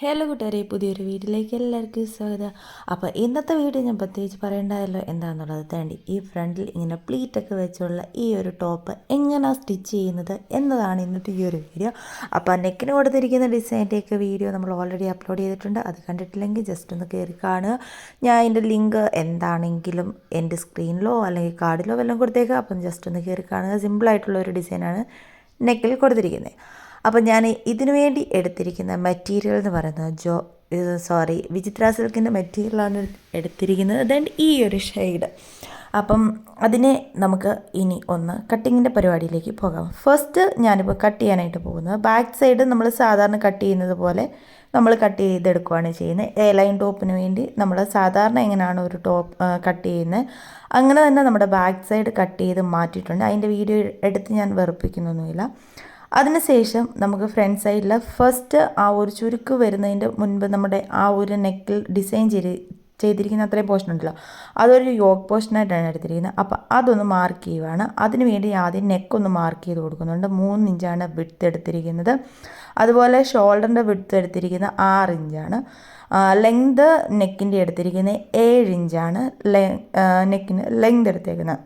Hello കൂട്ടുകാരെ പുതിയൊരു വീട്ടിലേക്ക് എല്ലാവർക്കും സ്വാഗതം. അപ്പോൾ ഇന്നത്തെ വീഡിയോ ഞാൻ പ്രത്യേകിച്ച് പറയേണ്ടതല്ലോ എന്താണെന്നുള്ളത് തേണ്ടി. ഈ ഫ്രണ്ടിൽ ഇങ്ങനെ പ്ലീറ്റൊക്കെ വെച്ചുള്ള ഈ ഒരു ടോപ്പ് എങ്ങനെയാണ് സ്റ്റിച്ച് ചെയ്യുന്നത് എന്നതാണ് ഇന്നത്തെ ഈ ഒരു വീഡിയോ. അപ്പോൾ നെക്കിന് കൊടുത്തിരിക്കുന്ന ഡിസൈന്റെയൊക്കെ വീഡിയോ നമ്മൾ ഓൾറെഡി അപ്ലോഡ് ചെയ്തിട്ടുണ്ട്. അത് കണ്ടിട്ടില്ലെങ്കിൽ ജസ്റ്റ് ഒന്ന് കയറി കാണുക. ഞാൻ അതിന്റെ ലിങ്ക് എന്താണെങ്കിലും എന്റെ സ്ക്രീനിലോ അല്ലെങ്കിൽ കാർഡിലോ വല്ലതും കൊടുത്തേക്കാം അപ്പം ജസ്റ്റ് ഒന്ന് കയറി കാണുക. സിമ്പിളായിട്ടുള്ള ഒരു ഡിസൈനാണ് നെക്കിൽ കൊടുത്തിരിക്കുന്നത്. അപ്പോൾ ഞാൻ ഇതിനു വേണ്ടി എടുത്തിരിക്കുന്ന മെറ്റീരിയൽ എന്ന് പറയുന്നത് ജോ സോറി വിചിത്ര സിൽക്കിന്റെ മെറ്റീരിയലാണ് എടുത്തിരിക്കുന്നത്. ദെൻ ഈ ഒരു ഷെയ്ഡ് അപ്പം അതിനെ നമുക്ക് ഇനി ഒന്ന് കട്ടിങ്ങിന്റെ പരിപാടിയിലേക്ക് പോകാം. ഫസ്റ്റ് ഞാനിപ്പോൾ കട്ട് ചെയ്യാനായിട്ട് പോകുന്നത്. ബാക്ക് സൈഡ് നമ്മൾ സാധാരണ കട്ട് ചെയ്യുന്നത് പോലെ നമ്മൾ കട്ട് ചെയ്തെടുക്കുകയാണ് ചെയ്യുന്നത്. എ ലൈൻ ടോപ്പിന് വേണ്ടി നമ്മൾ സാധാരണ എങ്ങനെയാണ് ഒരു ടോപ്പ് കട്ട് ചെയ്യുന്നത്? അങ്ങനെ തന്നെ നമ്മുടെ ബാക്ക് സൈഡ് കട്ട് ചെയ്ത് മാറ്റിയിട്ടുണ്ട്. അതിന്റെ വീഡിയോ എടുത്ത് ഞാൻ വെറുപ്പിക്കുന്നൊന്നുമില്ല. അതിനുശേഷം നമുക്ക് ഫ്രണ്ട് സൈഡിൽ ഫസ്റ്റ് ആ ഒരു ചുരുക്ക് വരുന്നതിന്റെ മുൻപ് നമ്മുടെ ആ ഒരു നെക്കിൽ ഡിസൈൻ ചെയ്ത് ചെയ്തിരിക്കുന്ന അത്രയും പോർഷൻ ഉണ്ടല്ലോ. അതൊരു യോഗ പോർഷനായിട്ടാണ് എടുത്തിരിക്കുന്നത്. അപ്പോൾ അതൊന്ന് മാർക്ക് ചെയ്യുവാണ്. അതിന് വേണ്ടി ആദ്യം നെക്കൊന്ന് മാർക്ക് ചെയ്ത് കൊടുക്കുന്നുണ്ട്. മൂന്ന് ഇഞ്ചാണ് വിഡ്ത്ത് എടുത്തിരിക്കുന്നത്. അതുപോലെ ഷോൾഡറിന്റെ വിഡ്ത്ത് എടുത്തിരിക്കുന്നത് ആറ് ഇഞ്ചാണ് ലെങ്ത് നെക്കിന്റെ എടുത്തിരിക്കുന്നത് ഏഴ് ഇഞ്ചാണ് ലെ നെക്കിന് ലെങ്ത് എടുത്തേക്കുന്നത്.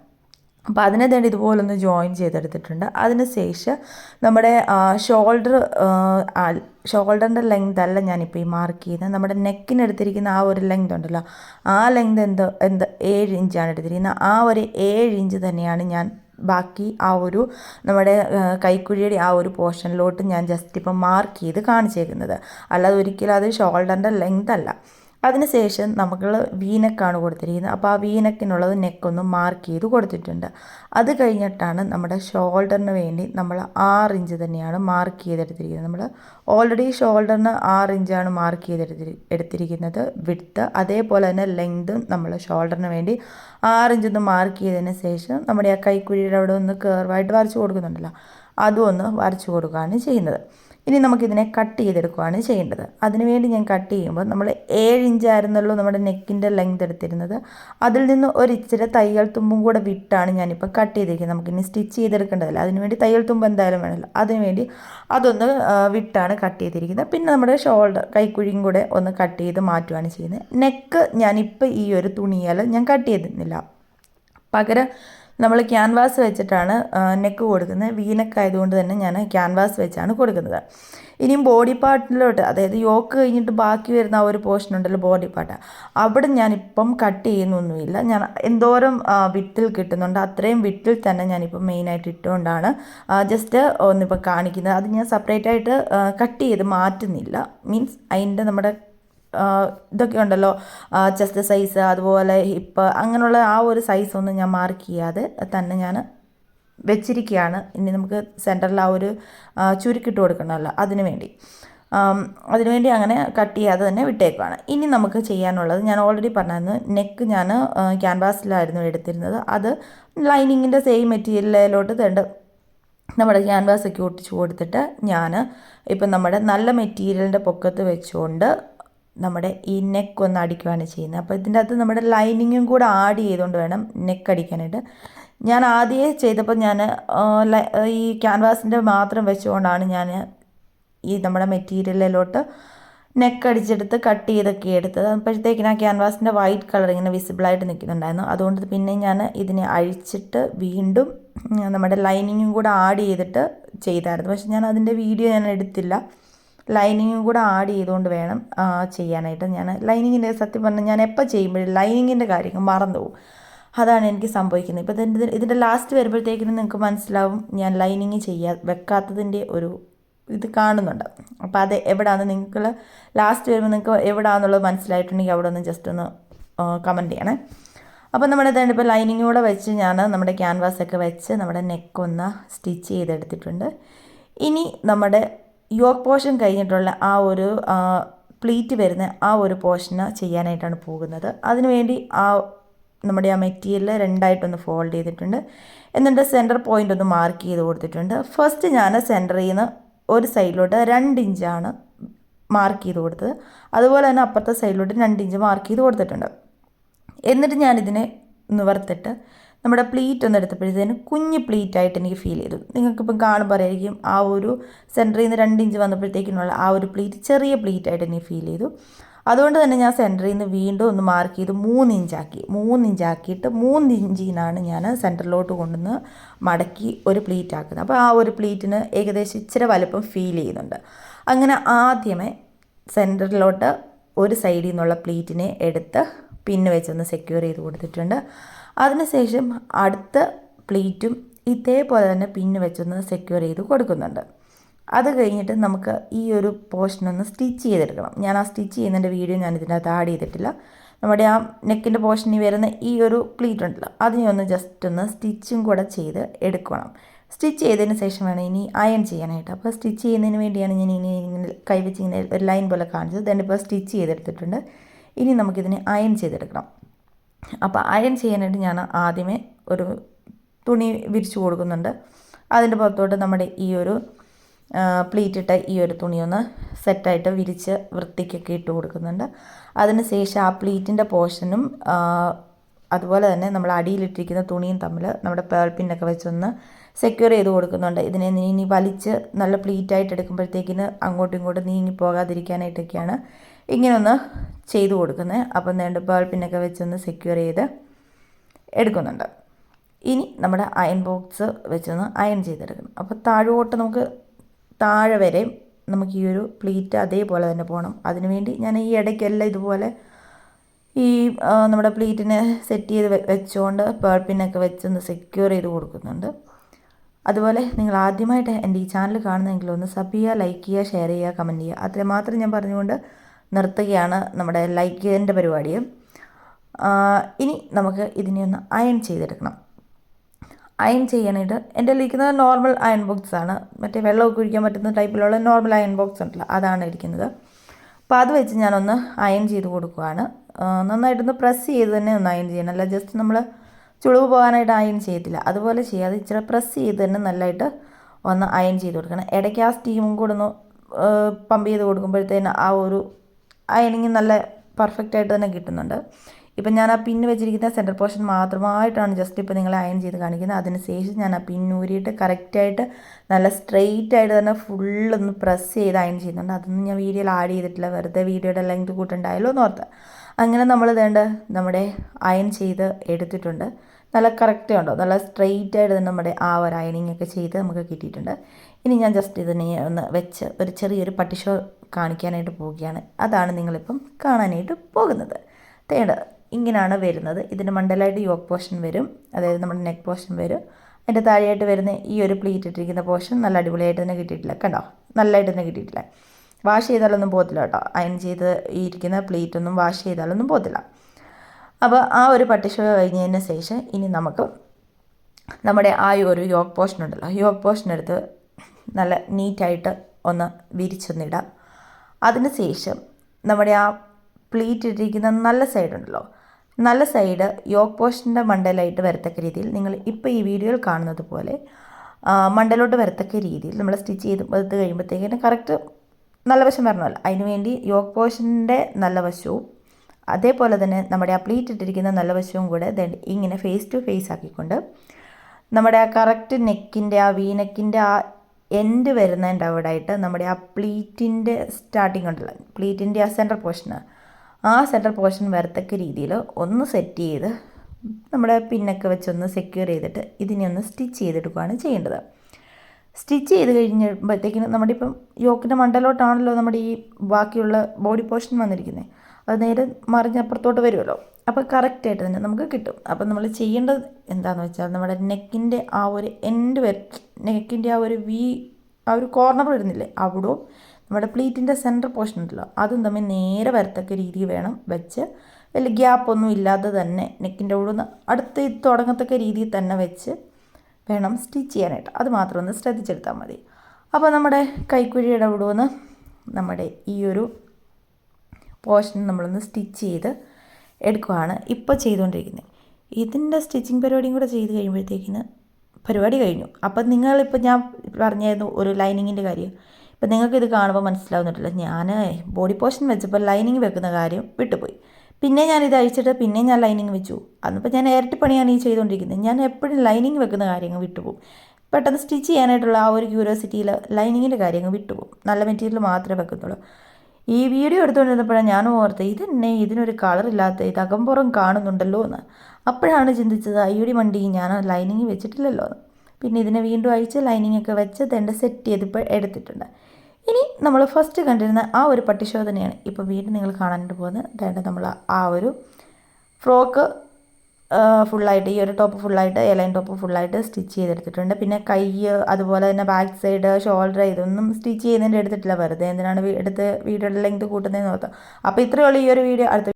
അപ്പോൾ അതിനെ തന്നെ ഇതുപോലൊന്ന് ജോയിൻ ചെയ്തെടുത്തിട്ടുണ്ട്. അതിന് ശേഷം നമ്മുടെ ഷോൾഡർ ഷോൾഡറിന്റെ ലെങ്ത് അല്ല ഞാനിപ്പോൾ ഈ മാർക്ക് ചെയ്യുന്നത്. നമ്മുടെ നെക്കിന് എടുത്തിരിക്കുന്ന ആ ഒരു ലെങ്ത് ഉണ്ടല്ലോ. ആ ലെങ്ത് എന്ത് എന്ത് ഏഴ് ഇഞ്ചാണ് എടുത്തിരിക്കുന്നത്. ആ ഒരു ഏഴ് ഇഞ്ച് തന്നെയാണ് ഞാൻ ബാക്കി ആ ഒരു നമ്മുടെ കൈക്കുഴിയുടെ ആ ഒരു പോർഷനിലോട്ട് ഞാൻ ജസ്റ്റ് ഇപ്പം മാർക്ക് ചെയ്ത് കാണിച്ചേക്കുന്നത്. അല്ലാതെ ഒരിക്കലും അത് ഷോൾഡറിന്റെ ലെങ്ത് അല്ല. അതിനുശേഷം നമുക്ക് വീനക്കാണ് കൊടുത്തിരിക്കുന്നത്. അപ്പോൾ ആ വീനക്കിനുള്ളത് നെക്കൊന്ന് മാർക്ക് ചെയ്ത് കൊടുത്തിട്ടുണ്ട്. അത് കഴിഞ്ഞിട്ടാണ് നമ്മുടെ ഷോൾഡറിന് വേണ്ടി നമ്മൾ ആറ് ഇഞ്ച് തന്നെയാണ് മാർക്ക് ചെയ്തെടുത്തിരിക്കുന്നത്. നമ്മൾ ഓൾറെഡി ഷോൾഡറിന് ആറ് ഇഞ്ചാണ് മാർക്ക് ചെയ്തെടുത്തി എടുത്തിരിക്കുന്നത്. വിട്ത്ത് അതേപോലെ തന്നെ ലെങ്തും നമ്മൾ ഷോൾഡറിന് വേണ്ടി ആറ് ഇഞ്ചൊന്ന് മാർക്ക് ചെയ്തതിന് ശേഷം നമ്മുടെ ആ കൈക്കുഴിയുടെ അവിടെ ഒന്ന് കേർവായിട്ട് വരച്ച് കൊടുക്കുന്നുണ്ടല്ലോ. അതും ഒന്ന് വരച്ച് കൊടുക്കുകയാണ് ചെയ്യുന്നത്. ഇനി നമുക്കിതിനെ കട്ട് ചെയ്തെടുക്കുകയാണ് ചെയ്യേണ്ടത്. അതിനുവേണ്ടി ഞാൻ കട്ട് ചെയ്യുമ്പോൾ നമ്മൾ ഏഴ് ഇഞ്ചായിരുന്നല്ലോ നമ്മുടെ നെക്കിന്റെ ലെങ്ത് എടുത്തിരുന്നത്. അതിൽ നിന്ന് ഒരു ഇച്ചിരി തയ്യൽ തുമ്പും കൂടെ വിട്ടാണ് ഞാനിപ്പോൾ കട്ട് ചെയ്തിരിക്കുന്നത്. നമുക്കിനി സ്റ്റിച്ച് ചെയ്തെടുക്കേണ്ടതല്ല. അതിനുവേണ്ടി തയ്യൽ തുമ്പ് എന്തായാലും വേണമല്ലോ. അതിനുവേണ്ടി അതൊന്ന് വിട്ടാണ് കട്ട് ചെയ്തിരിക്കുന്നത്. പിന്നെ നമ്മുടെ ഷോൾഡർ കൈക്കുഴിയും കൂടെ ഒന്ന് കട്ട് ചെയ്ത് മാറ്റുകയാണ് ചെയ്യുന്നത്. നെക്ക് ഞാനിപ്പോൾ ഈ ഒരു തുണിയാൽ ഞാൻ കട്ട് ചെയ്തിരുന്നില്ല. പകരം നമ്മൾ ക്യാൻവാസ് വെച്ചിട്ടാണ് നെക്ക് കൊടുക്കുന്നത്. വീനക്ക് ആയതുകൊണ്ട് തന്നെ ഞാൻ ക്യാൻവാസ് വെച്ചാണ് കൊടുക്കുന്നത്. ഇനിയും ബോഡി പാർട്ടിലോട്ട് അതായത് യോക്ക് കഴിഞ്ഞിട്ട് ബാക്കി വരുന്ന ആ ഒരു പോർഷൻ ഉണ്ടല്ലോ ബോഡി പാർട്ട് അവിടെ ഞാനിപ്പം കട്ട് ചെയ്യുന്നൊന്നുമില്ല. ഞാൻ എന്തോരം വിട്ടിൽ കിട്ടുന്നുണ്ട് അത്രയും വിട്ടിൽ തന്നെ ഞാനിപ്പം മെയിനായിട്ട് ഇട്ടുകൊണ്ടാണ് ജസ്റ്റ് ഒന്നിപ്പോൾ കാണിക്കുന്നത്. അത് ഞാൻ സെപ്പറേറ്റ് ആയിട്ട് കട്ട് ചെയ്ത് മാറ്റുന്നില്ല. മീൻസ് അതിന്റെ നമ്മുടെ ഇതൊക്കെ ഉണ്ടല്ലോ. ചെസ്റ്റ് സൈസ് അതുപോലെ ഹിപ്പ് അങ്ങനെയുള്ള ആ ഒരു സൈസൊന്നും ഞാൻ മാർക്ക് ചെയ്യാതെ തന്നെ ഞാൻ വെച്ചിരിക്കുകയാണ് ഇനി നമുക്ക് സെന്ററിൽ ആ ഒരു ചുരുക്കിട്ട് കൊടുക്കണമല്ലോ അതിന് വേണ്ടി. അതിനുവേണ്ടി അങ്ങനെ കട്ട് ചെയ്യാതെ തന്നെ വിട്ടേക്കുവാണ്. ഇനി നമുക്ക് ചെയ്യാനുള്ളത് ഞാൻ ഓൾറെഡി പറഞ്ഞായിരുന്നു നെക്ക് ഞാൻ ക്യാൻവാസിലായിരുന്നു എടുത്തിരുന്നത്. അത് ലൈനിങ്ങിന്റെ സെയിം മെറ്റീരിയലിലോട്ട് തേണ്ട നമ്മുടെ ക്യാൻവാസൊക്കെ ഒട്ടിച്ചു കൊടുത്തിട്ട് ഞാൻ ഇപ്പം നമ്മുടെ നല്ല മെറ്റീരിയലിന്റെ പൊക്കത്ത് വെച്ചുകൊണ്ട് നമ്മുടെ ഈ നെക്ക് ഒന്ന് അടിക്കുകയാണ് ചെയ്യുന്നത്. അപ്പോൾ ഇതിന്റെ അകത്ത് നമ്മുടെ ലൈനിങ്ങും കൂടെ ആഡ് ചെയ്തുകൊണ്ട് വേണം നെക്ക് അടിക്കാനായിട്ട്. ഞാൻ ആദ്യമേ ചെയ്തപ്പോൾ ഞാൻ ഈ ക്യാൻവാസിന്റെ മാത്രം വെച്ചുകൊണ്ടാണ് ഞാൻ ഈ നമ്മുടെ മെറ്റീരിയലിലോട്ട് നെക്ക് അടിച്ചെടുത്ത് കട്ട് ചെയ്തൊക്കെ എടുത്തത്. അപ്പോഴത്തേക്കിന് ആ ക്യാൻവാസിന്റെ വൈറ്റ് കളർ ഇങ്ങനെ വിസിബിളായിട്ട് നിൽക്കുന്നുണ്ടായിരുന്നു. അതുകൊണ്ട് പിന്നെ ഞാൻ ഇതിനെ അഴിച്ചിട്ട് വീണ്ടും നമ്മുടെ ലൈനിങ്ങും കൂടെ ആഡ് ചെയ്തിട്ട് ചെയ്തായിരുന്നു. പക്ഷെ ഞാൻ അതിന്റെ വീഡിയോ ഞാൻ എടുത്തില്ല. ലൈനിങ്ങും കൂടെ ആഡ് ചെയ്തുകൊണ്ട് വേണം ചെയ്യാനായിട്ട്. ഞാൻ ലൈനിങ്ങിന്റെ സത്യം പറഞ്ഞാൽ ഞാൻ എപ്പോൾ ചെയ്യുമ്പോഴും ലൈനിങ്ങിന്റെ കാര്യങ്ങൾ മറന്നു പോകും. അതാണ് എനിക്ക് സംഭവിക്കുന്നത്. ഇപ്പോൾ ഇതിന്റെ ഇതിന്റെ ലാസ്റ്റ് വരുമ്പോഴത്തേക്കിനും നിങ്ങൾക്ക് മനസ്സിലാവും ഞാൻ ലൈനിങ് ചെയ്യാ വെക്കാത്തതിന്റെ ഒരു ഇത് കാണുന്നുണ്ട്. അപ്പോൾ അത് എവിടെയാണെന്ന് നിങ്ങൾക്ക് ലാസ്റ്റ് വരുമ്പോൾ നിങ്ങൾക്ക് എവിടെയാണെന്നുള്ളത് മനസ്സിലായിട്ടുണ്ടെങ്കിൽ അവിടെ ഒന്ന് ജസ്റ്റ് ഒന്ന് കമന്റ് ചെയ്യണേ. അപ്പോൾ നമ്മുടെ ഇതാണ് ഇപ്പോൾ ലൈനിങ് കൂടെ വെച്ച് ഞാൻ നമ്മുടെ ക്യാൻവാസൊക്കെ വെച്ച് നമ്മുടെ നെക്ക് ഒന്ന് സ്റ്റിച്ച് ചെയ്തെടുത്തിട്ടുണ്ട്. ഇനി നമ്മുടെ യോക്ക് പോർഷൻ കഴിഞ്ഞിട്ടുള്ള ആ ഒരു പ്ലീറ്റ് വരുന്ന ആ ഒരു പോർഷന് ചെയ്യാനായിട്ടാണ് പോകുന്നത്. അതിനുവേണ്ടി ആ നമ്മുടെ ആ മെറ്റീരിയൽ രണ്ടായിട്ടൊന്ന് ഫോൾഡ് ചെയ്തിട്ടുണ്ട്. എന്നിട്ട് സെന്റർ പോയിന്റ് ഒന്ന് മാർക്ക് ചെയ്ത് കൊടുത്തിട്ടുണ്ട്. ഫസ്റ്റ് ഞാൻ സെന്ററിൽ നിന്ന് ഒരു സൈഡിലോട്ട് രണ്ട് ഇഞ്ചാണ് മാർക്ക് ചെയ്ത് കൊടുത്തത്. അതുപോലെ തന്നെ അപ്പുറത്തെ സൈഡിലോട്ട് രണ്ട് ഇഞ്ച് മാർക്ക് ചെയ്ത് കൊടുത്തിട്ടുണ്ട്. എന്നിട്ട് ഞാനിതിനെ നിവർത്തിട്ട് നമ്മുടെ പ്ലീറ്റ് ഒന്ന് എടുത്തപ്പോഴത്തേനും കുഞ്ഞ് പ്ലീറ്റ് ആയിട്ട് എനിക്ക് ഫീൽ ചെയ്തു. നിങ്ങൾക്കിപ്പം കാണുമ്പോൾ അറിയായിരിക്കും ആ ഒരു സെന്ററിൽ നിന്ന് രണ്ട് ഇഞ്ച് വന്നപ്പോഴത്തേക്കിനുള്ള ആ ഒരു പ്ലീറ്റ് ചെറിയ പ്ലീറ്റ് ആയിട്ട് എനിക്ക് ഫീൽ ചെയ്തു. അതുകൊണ്ട് തന്നെ ഞാൻ സെന്ററിൽ നിന്ന് വീണ്ടും ഒന്ന് മാർക്ക് ചെയ്ത് മൂന്ന് ഇഞ്ചാക്കി മൂന്ന് ഇഞ്ചാക്കിയിട്ട് മൂന്ന് ഇഞ്ചിനാണ് ഞാൻ സെന്ററിലോട്ട് കൊണ്ടുവന്ന് മടക്കി ഒരു പ്ലീറ്റ് ആക്കുന്നത്. അപ്പോൾ ആ ഒരു പ്ലീറ്റിന് ഏകദേശം ഇച്ചിരി വലുപ്പം ഫീൽ ചെയ്യുന്നുണ്ട്. അങ്ങനെ ആദ്യമേ സെന്ററിലോട്ട് ഒരു സൈഡിൽ നിന്നുള്ള പ്ലീറ്റിനെ എടുത്ത് പിന്ന് വെച്ചൊന്ന് സെക്യൂർ ചെയ്ത് കൊടുത്തിട്ടുണ്ട്. അതിനുശേഷം അടുത്ത പ്ലേറ്റും ഇതേപോലെ തന്നെ പിന്ന് വെച്ചൊന്ന് സെക്യൂർ ചെയ്ത് കൊടുക്കുന്നുണ്ട്. അത് കഴിഞ്ഞിട്ട് നമുക്ക് ഈ ഒരു പോർഷൻ ഒന്ന് സ്റ്റിച്ച് ചെയ്തെടുക്കണം. ഞാൻ ആ സ്റ്റിച്ച് ചെയ്യുന്നതിന്റെ വീഡിയോ ഞാൻ ഇതിനകത്ത് ആഡ് ചെയ്തിട്ടില്ല. നമ്മുടെ ആ നെക്കിന്റെ പോർഷനിൽ വരുന്ന ഈ ഒരു പ്ലീറ്റ് ഉണ്ടല്ലോ അതിനെ ഒന്ന് ജസ്റ്റ് ഒന്ന് സ്റ്റിച്ചും കൂടെ ചെയ്ത് എടുക്കണം. സ്റ്റിച്ച് ചെയ്തതിന് ശേഷം വേണം ഇനി അയൺ ചെയ്യാനായിട്ട്. അപ്പോൾ സ്റ്റിച്ച് ചെയ്യുന്നതിന് വേണ്ടിയാണ് ഞാൻ ഇനി ഇങ്ങനെ കൈവച്ച് ഇങ്ങനെ ഒരു ലൈൻ പോലെ കാണിച്ചത്. then ഇപ്പോൾ സ്റ്റിച്ച് ചെയ്തെടുത്തിട്ടുണ്ട്. ഇനി നമുക്കിതിനെ അയൺ ചെയ്തെടുക്കണം. അപ്പോൾ അയൺ ചെയ്യാനായിട്ട് ഞാൻ ആദ്യമേ ഒരു തുണി വിരിച്ചു കൊടുക്കുന്നുണ്ട്. അതിന്റെ പുറത്തോട്ട് നമ്മുടെ ഈ ഒരു പ്ലീറ്റ് ഇട്ട ഈ ഒരു തുണിയൊന്ന് സെറ്റായിട്ട് വിരിച്ച് വൃത്തിക്കൊക്കെ ഇട്ട് കൊടുക്കുന്നുണ്ട്. അതിന് ശേഷം ആ പ്ലീറ്റിന്റെ പോർഷനും അതുപോലെ തന്നെ നമ്മൾ അടിയിലിട്ടിരിക്കുന്ന തുണിയും തമ്മിൽ നമ്മുടെ പേൾ പിന്നൊക്കെ വെച്ചൊന്ന് സെക്യൂർ ചെയ്ത് കൊടുക്കുന്നുണ്ട്. ഇതിനെ നീങ്ങി വലിച്ച് നല്ല പ്ലീറ്റായിട്ട് എടുക്കുമ്പോഴത്തേക്കിന് അങ്ങോട്ടും ഇങ്ങോട്ടും നീങ്ങി പോകാതിരിക്കാനായിട്ടൊക്കെയാണ് ഇങ്ങനെ ഒന്ന് ചെയ്ത് കൊടുക്കുന്നത്. അപ്പം നേണ്ട ബൾബിനൊക്കെ വെച്ചൊന്ന് സെക്യൂർ ചെയ്ത് എടുക്കുന്നുണ്ട്. ഇനി നമ്മുടെ അയൺ ബോക്സ് വെച്ചൊന്ന് അയൺ ചെയ്തെടുക്കണം. അപ്പോൾ താഴോട്ട് നമുക്ക് താഴെ വരെ നമുക്ക് ഈ ഒരു പ്ലീറ്റ് അതേപോലെ തന്നെ പോകണം അതിനുവേണ്ടി ഞാൻ ഈ ഇടയ്ക്കെല്ലാം ഇതുപോലെ ഈ നമ്മുടെ പ്ലീറ്റിനെ സെറ്റ് ചെയ്ത് വെച്ചുകൊണ്ട് പേർപ്പിനൊക്കെ വെച്ചൊന്ന് സെക്യൂർ ചെയ്ത് കൊടുക്കുന്നുണ്ട്. അതുപോലെ നിങ്ങൾ ആദ്യമായിട്ട് എന്റെ ഈ ചാനൽ കാണുന്നതെങ്കിൽ ഒന്ന് സബ് ചെയ്യുക ലൈക്ക് ചെയ്യുക ഷെയർ ചെയ്യുക കമന്റ് ചെയ്യുക. അത്രമാത്രം ഞാൻ പറഞ്ഞുകൊണ്ട് നിർത്തുകയാണ് നമ്മുടെ ലൈക്കിന്റെ പരിപാടി ഇനി നമുക്ക് ഇതിനെ ഒന്ന് അയൺ ചെയ്തെടുക്കണം. അയൺ ചെയ്യാനായിട്ട് എന്റെ ഇരിക്കുന്നത് നോർമൽ അയൺ ബോക്സ് ആണ്. മറ്റേ വെള്ളമൊക്കെ കുഴിക്കാൻ പറ്റുന്ന ടൈപ്പിലുള്ള നോർമൽ അയൺ ബോക്സ് ഉണ്ടല്ലോ അതാണ് ഇരിക്കുന്നത്. അപ്പോൾ അത് വെച്ച് ഞാനൊന്ന് അയൺ ചെയ്ത് കൊടുക്കുകയാണ് നന്നായിട്ടൊന്ന് പ്രസ് ചെയ്ത് തന്നെ ഒന്ന് അയൺ ചെയ്യണം. അല്ല ജസ്റ്റ് നമ്മൾ ചുളിവ് പോകാനായിട്ട് അയൺ ചെയ്യത്തില്ല. അതുപോലെ ചെയ്യാതെ ഇച്ചിരി പ്രസ് ചെയ്ത് തന്നെ നല്ലതായിട്ട് ഒന്ന് അയൺ ചെയ്ത് കൊടുക്കണം. ഇടയ്ക്ക് ആ സ്റ്റീമും കൂടെ ഒന്ന് പമ്പ് ചെയ്ത് കൊടുക്കുമ്പോഴത്തേന് ആ ഒരു അയണിങ് നല്ല പെർഫെക്റ്റ് ആയിട്ട് തന്നെ കിട്ടുന്നുണ്ട്. ഇപ്പം ഞാൻ ആ പിൻ വെച്ചിരിക്കുന്ന സെന്റർ പോർഷൻ മാത്രമായിട്ടാണ് ജസ്റ്റ് ഇപ്പോൾ നിങ്ങൾ അയൺ ചെയ്ത് കാണിക്കുന്നത്. അതിന് ശേഷം ഞാൻ ആ പിൻ പിന്നൂരിയിട്ട് കറക്റ്റായിട്ട് നല്ല സ്ട്രെയിറ്റ് ആയിട്ട് തന്നെ ഫുള്ളൊന്ന് പ്രസ് ചെയ്ത് അയൺ ചെയ്യുന്നുണ്ട്. അതൊന്നും ഞാൻ വീഡിയോയിൽ ആഡ് ചെയ്തിട്ടില്ല. വെറുതെ വീഡിയോയുടെ ലെങ്ത് കൂട്ടുണ്ടായല്ലോ എന്ന് ഓർത്ത്. അങ്ങനെ നമ്മൾ വേണ്ട നമ്മുടെ അയൺ ചെയ്ത് എടുത്തിട്ടുണ്ട്. നല്ല കറക്റ്റ് ഉണ്ടോ? നല്ല സ്ട്രെയിറ്റ് ആയിട്ട് തന്നെ നമ്മുടെ ആ ഒരു അയണിങ് ഒക്കെ ചെയ്ത് നമുക്ക് കിട്ടിയിട്ടുണ്ട്. ഇനി ഞാൻ ജസ്റ്റ് ഇതിനെ ഒന്ന് വെച്ച് ഒരു ചെറിയൊരു പട്ടിഷോ കാണിക്കാനായിട്ട് പോവുകയാണ്. അതാണ് നിങ്ങളിപ്പം കാണാനായിട്ട് പോകുന്നത്. തേട് ഇങ്ങനെയാണ് വരുന്നത്. ഇതിന്റെ മണ്ടലായിട്ട് യോക്ക് പോർഷൻ വരും. അതായത് നമ്മുടെ നെക്ക് പോർഷൻ വരും. അതിന്റെ താഴെയായിട്ട് വരുന്ന ഈ ഒരു പ്ലീറ്റ് ഇട്ടിരിക്കുന്ന പോർഷൻ നല്ല അടിപൊളിയായിട്ട് തന്നെ കിട്ടിയിട്ടില്ല. കണ്ടോ നല്ലതായിട്ട് തന്നെ കിട്ടിയിട്ടില്ല. വാഷ് ചെയ്താലൊന്നും പോകത്തില്ല കേട്ടോ. അയൺ ചെയ്ത് ഇരിക്കുന്ന പ്ലീറ്റ് ഒന്നും വാഷ് ചെയ്താലൊന്നും പോകത്തില്ല. അപ്പോൾ ആ ഒരു പട്ടിഷോ കഴിഞ്ഞതിന് ശേഷം ഇനി നമുക്ക് നമ്മുടെ ആ ഒരു യോക്ക് പോർഷൻ ഉണ്ടല്ലോ യോക്ക് പോർഷൻ എടുത്ത് നല്ല നീറ്റായിട്ട് ഒന്ന് വിരിച്ചൊന്നിടാം. അതിന് ശേഷം നമ്മുടെ ആ പ്ലീറ്റ് ഇട്ടിരിക്കുന്ന നല്ല സൈഡ് ഉണ്ടല്ലോ. നല്ല സൈഡ് യോക്ക് പോസ്റ്റിന്റെ മണ്ടലായിട്ട് വരത്തക്ക രീതിയിൽ നിങ്ങൾ ഇപ്പോൾ ഈ വീഡിയോയിൽ കാണുന്നത് പോലെ മണ്ടലോട്ട് വരത്തക്ക രീതിയിൽ നമ്മൾ സ്റ്റിച്ച് ചെയ്ത് എടുത്ത് കഴിയുമ്പോഴത്തേക്കിന് കറക്റ്റ് നല്ല വശം വരണമല്ലോ. അതിനുവേണ്ടി യോക്ക് പോർഷന്റെ നല്ല വശവും അതേപോലെ തന്നെ നമ്മുടെ ആ പ്ലീറ്റ് ഇട്ടിരിക്കുന്ന നല്ല വശവും കൂടെ ദേ ഇങ്ങനെ ഫേസ് ടു ഫേസ് ആക്കിക്കൊണ്ട് നമ്മുടെ ആ കറക്റ്റ് നെക്കിന്റെ ആ വീനക്കിന്റെ ആ എൻഡ് വരുന്നതിന്റെ അവിടെ ആയിട്ട് നമ്മുടെ ആ പ്ലീറ്റിന്റെ സ്റ്റാർട്ടിങ് ഉണ്ടല്ലോ. പ്ലീറ്റിന്റെ ആ സെന്റർ പോർഷന് ആ. സെന്റർ പോർഷൻ വരത്തക്ക രീതിയിൽ ഒന്ന് സെറ്റ് ചെയ്ത് നമ്മുടെ പിന്നൊക്കെ വെച്ചൊന്ന് സെക്യൂർ ചെയ്തിട്ട് ഇതിനെ ഒന്ന് സ്റ്റിച്ച് ചെയ്തെടുക്കുകയാണ് ചെയ്യേണ്ടത്. സ്റ്റിച്ച് ചെയ്ത് കഴിഞ്ഞപ്പോഴത്തേക്കിനും നമ്മുടെ ഇപ്പം യോക്കിന്റെ മണ്ടലോട്ടാണല്ലോ നമ്മുടെ ഈ ബാക്കിയുള്ള ബോഡി പോർഷൻ വന്നിരിക്കുന്നത് അത് നേരെ മറിഞ്ഞപ്പുറത്തോട്ട് വരുമല്ലോ. അപ്പോൾ കറക്റ്റായിട്ട് തന്നെ നമുക്ക് കിട്ടും. അപ്പം നമ്മൾ ചെയ്യേണ്ടത് എന്താണെന്ന് വെച്ചാൽ നമ്മുടെ നെക്കിന്റെ ആ ഒരു എൻഡ് വരെ നെക്കിന്റെ ആ ഒരു വി ആ ഒരു കോർണർ വരുന്നില്ലേ അവിടവും നമ്മുടെ പ്ലീറ്റിന്റെ സെന്റർ പോർഷൻ ഉണ്ടല്ലോ അതും തമ്മിൽ നേരെ വരത്തക്ക രീതിയിൽ വേണം വെച്ച് വലിയ ഗ്യാപ്പൊന്നും ഇല്ലാതെ തന്നെ നെക്കിന്റെ അവിടെ നിന്ന് അടുത്ത് തുടങ്ങത്തക്ക രീതിയിൽ തന്നെ വെച്ച് വേണം സ്റ്റിച്ച് ചെയ്യാനായിട്ട്. അത് മാത്രം ഒന്ന് ശ്രദ്ധിച്ചെടുത്താൽ മതി. അപ്പോൾ നമ്മുടെ കൈക്കുഴിയുടെ അവിടെ നിന്ന് നമ്മുടെ ഈ ഒരു പോർഷൻ നമ്മളൊന്ന് സ്റ്റിച്ച് ചെയ്ത് എടുക്കുകയാണ് ഇപ്പോൾ ചെയ്തുകൊണ്ടിരിക്കുന്നത്. ഇതിന്റെ സ്റ്റിച്ചിങ് പരിപാടിയും കൂടെ ചെയ്ത് കഴിയുമ്പോഴത്തേക്കിന് പരിപാടി കഴിഞ്ഞു. അപ്പം നിങ്ങളിപ്പോൾ ഞാൻ പറഞ്ഞായിരുന്നു ഒരു ലൈനിങ്ങിന്റെ കാര്യം. ഇപ്പം നിങ്ങൾക്ക് ഇത് കാണുമ്പോൾ മനസ്സിലാവുന്നിട്ടില്ല. ഞാൻ ബോഡി പോർഷൻ വെച്ചപ്പോൾ ലൈനിങ് വെക്കുന്ന കാര്യം വിട്ടുപോയി. പിന്നെ ഞാൻ ഇത് അഴിച്ചിട്ട് പിന്നെ ഞാൻ ലൈനിങ് വെച്ചു. അന്നിപ്പോൾ ഞാൻ ഇരട്ടി പണിയാണ് ഈ ചെയ്തുകൊണ്ടിരിക്കുന്നത്. ഞാൻ എപ്പോഴും ലൈനിങ് വെക്കുന്ന കാര്യങ്ങൾ വിട്ടുപോകും. പെട്ടെന്ന് സ്റ്റിച്ച് ചെയ്യാനായിട്ടുള്ള ആ ഒരു ക്യൂരിയോസിറ്റിയിൽ ലൈനിങ്ങിന്റെ കാര്യങ്ങൾ വിട്ടുപോകും. നല്ല മെറ്റീരിയൽ മാത്രമേ വെക്കുന്നുള്ളൂ. ഈ വീഡിയോ എടുത്തുകൊണ്ടിരുന്നപ്പോഴാണ് ഞാനും ഓർത്തത് ഇതെന്നെ ഇതിനൊരു കളറില്ലാത്ത ഇത് അകമ്പുറം കാണുന്നുണ്ടല്ലോ എന്ന്. അപ്പോഴാണ് ചിന്തിച്ചത് അയ്യടി മണ്ടി ഞാൻ ലൈനിങ് വെച്ചിട്ടില്ലല്ലോ എന്ന്. പിന്നെ ഇതിനെ വീണ്ടും അഴിച്ച് ലൈനിങ് ഒക്കെ വെച്ച് തെണ്ട സെറ്റ് ചെയ്തിപ്പോൾ എടുത്തിട്ടുണ്ട്. ഇനി നമ്മൾ ഫസ്റ്റ് കണ്ടിരുന്ന ആ ഒരു പട്ടിശോധനയാണ് ഇപ്പോൾ വീണ്ടും നിങ്ങൾ കാണാനായിട്ട് പോകുന്നത്. തേണ്ട നമ്മൾ ആ ഒരു ഫ്രോക്ക് ഫുള്ളായിട്ട് ഈ ഒരു ടോപ്പ് ഫുള്ളായിട്ട് എലൈൻ ടോപ്പ് ഫുള്ളായിട്ട് സ്റ്റിച്ച് ചെയ്തെടുത്തിട്ടുണ്ട്. പിന്നെ കൈ അതുപോലെ തന്നെ ബാക്ക് സൈഡ് ഷോൾഡർ ഇതൊന്നും സ്റ്റിച്ച് ചെയ്യുന്നതിന്റെ എടുത്തിട്ടില്ല വെറുതെ എന്തിനാണ് എടുത്ത് വീഡിയോയുടെ ലെങ്ത് കൂട്ടുന്നതെന്ന് ഓർത്ത്. അപ്പോൾ ഇത്രയേ ഉള്ളൂ ഈ ഒരു വീഡിയോ. അടുത്ത